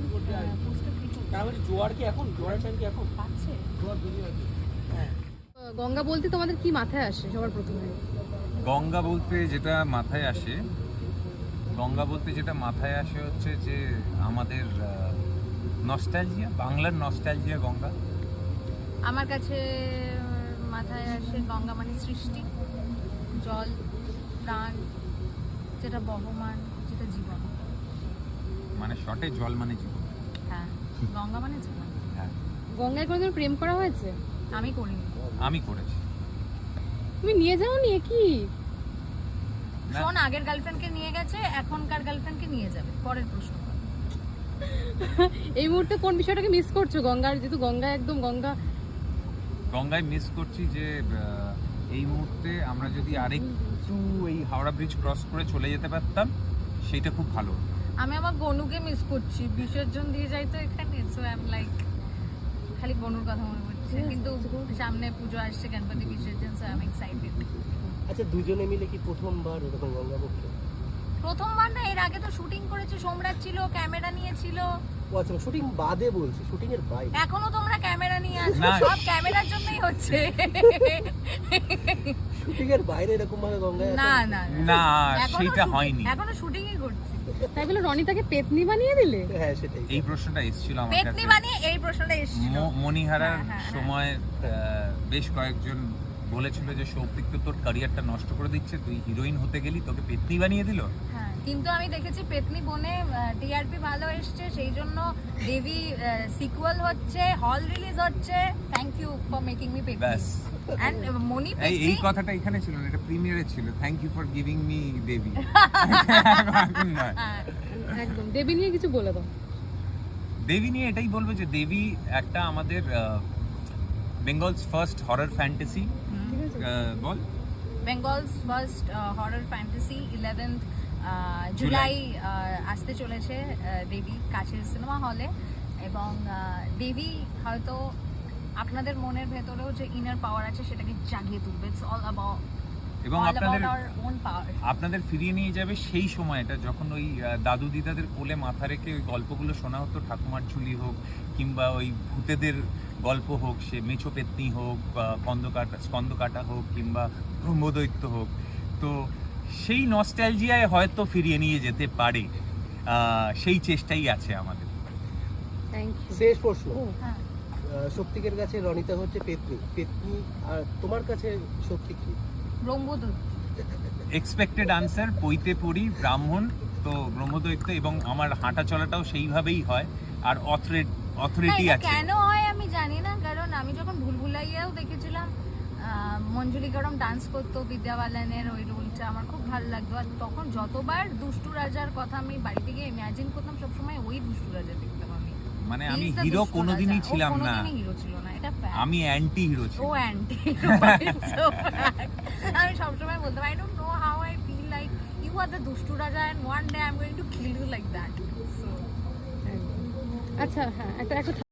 Election poster কিছু। তারপরে জোয়ার কি এখন? জোয়ারের টাইম কি এখন? পাচ্ছে হ্যাঁ। গঙ্গা বলতে তোমাদের কি মাথায় আসে সবার প্রথমে? গঙ্গা বলতে যেটা মাথায় আসে গঙ্গা বলতে যেটা মাথায় আসে হচ্ছে যে আমাদের নস্টালজিয়া বাংলার নস্টালজিয়া গঙ্গা। আমার কাছে মাথায় আসে গঙ্গা মানে সৃষ্টি জল প্রাণ যেটা বহমান যেটা জীবন। মানে শটে জল মানে জীবন। হ্যাঁ গঙ্গা মানে জীবন। হ্যাঁ। গঙ্গায় কোনোদিন প্রেম করা হয়েছে? আমি করিনি। আমি করেছি। তুমি নিয়ে যাও নি কি। শোন আগের গার্লফ্রেন্ডকে নিয়ে গেছে এখনকার গার্লফ্রেন্ডকে নিয়ে যাবে। পরের প্রশ্ন। এই মুহূর্তে কোন বিষয়টাকে মিস করছ? গঙ্গার যেহেতু গঙ্গা একদম গঙ্গা গঙ্গায় মিস করছি যে এই মুহূর্তে আমরা যদি আরেকটু এই হাওড়া ব্রিজ ক্রস করে চলে যেতে পারতাম সেইটা খুব ভালো হতো। আমি আমার গনুকে মিস করছি। বিসর্জন দিয়ে যাই তো এখানে সো আই এম লাইক খালি গনুর কথা মনে পড়ছে। কিন্তু সামনে পুজো আসছে গণপতি বিসর্জন সো আই এম এক্সাইটেড আচ্ছা দুজনে মিলে কি প্রথমবার এরকম গঙ্গা পক্ষে প্রথমবার না এর আগে তো শুটিং করেছে সোমরাজ ছিল ক্যামেরা নিয়েছিল ও আচ্ছা শুটিং বাদে বলছি শুটিং এর বাইরে। এখনও তোমরা ক্যামেরা নিয়ে আসো না। সব ক্যামেরার জন্যই হচ্ছে। শুটিং এর বাইরে এরকম ভাবে গঙ্গায় না? না না। সেটা হয়নি। এখনও শুটিংই করছি। তাই বলে রনিতাকে পেতনি বানিয়ে দিলে? হ্যাঁ সেটাই। এই প্রশ্নটা এসেছিল আমার পেতনি বানিয়ে এই প্রশ্নটা এসেছিল। ম- মণিহারার হ্যাঁ, হ্যাঁ, হ্যাঁ। সময় আহ, বেশ কয়েকজন বলেছিল যে সৌভিক তো তোর ক্যারিয়ারটা নষ্ট করে দিচ্ছে তুই হিরোইন হতে গেলি তোকে পেতনি বানিয়ে দিল? হ্যাঁ কিন্তু আমি দেখেছি পেতনি বনে টিআরপি ভালো এসছে সেই জন্য দেবী সিকুয়াল হচ্ছে হল রিলিজ হচ্ছে। Thank you for making me Petni. ব্যাস। এন্ড মনি এই পেতনি? এই কথাটা এখানে ছিল না এটা প্রিমিয়ারে ছিল। Thank you for giving me Debi. হ্যাঁ, একদম। দেবী নিয়ে কিছু বলে দাও। দেবী নিয়ে এটাই বলব যে দেবী একটা আমাদের বেঙ্গলস ফার্স্ট হরর ফ্যান্টাসি বল Bengal's first horror fantasy eleventh July আসতে চলেছে দেবী কাছের সিনেমা হলে এবং দেবী হয়তো আপনাদের মনের ভেতরেও যে ইনার পাওয়ার আছে সেটাকে জাগিয়ে তুলবে। ইটস অল অ্যাবাউট এবং আপনাদের আপনাদের ফিরিয়ে নিয়ে যাবে সেই সময়টা যখন ওই দাদু দিদাদের কোলে মাথা রেখে ওই গল্পগুলো শোনা হতো ঠাকুমার ঝুলি হোক কিংবা ওই ভূতেদের গল্প হোক সে মেছো পেতনি হোক বা কন্দকাটা স্কন্দকাটা হোক কিংবা ব্রহ্মদৈত্য হোক তো সেই নস্টালজিয়ায় হয়তো ফিরিয়ে নিয়ে যেতে পারে। সেই চেষ্টাই আছে আমাদের শেষ প্রশ্ন। হ্যাঁ। শক্তিকের কাছে রনিতা হচ্ছে পেতনি। পেতনি আর তোমার কাছে শক্তি কি? এক্সপেক্টেড আনসার পইতে পড়ি ব্রাহ্মণ তো ব্রহ্মদৈত্য এবং আমার হাঁটা চলাটাও সেইভাবেই হয়। আর অথরিটি না, অথরিটি আছে। কেন হয় আমি জানি না কারণ আমি যখন ভুলভুলাইয়াও দেখেছিলাম মঞ্জুলি গরম ডান্স করতো বিদ্যা বালানের ওই রোলটা আমার খুব ভালো লাগতো। আর তখন যতবার দুষ্টু রাজার কথা আমি বাড়িতে গিয়ে ইমাজিন করতাম সবসময় ওই দুষ্টু রাজা দেখতাম আমি। মানে আমি হিরো কোনোদিনই ছিলাম না। হিরো ছিল না এটা আমি অ্যান্টি হিরো ছিল ও অ্যান্টি আমি সবসময় বলতাম I don't know how I feel like you are the দুষ্টু রাজা and one day I am going to kill you like that so আচ্ছা হ্যাঁ একটা একটা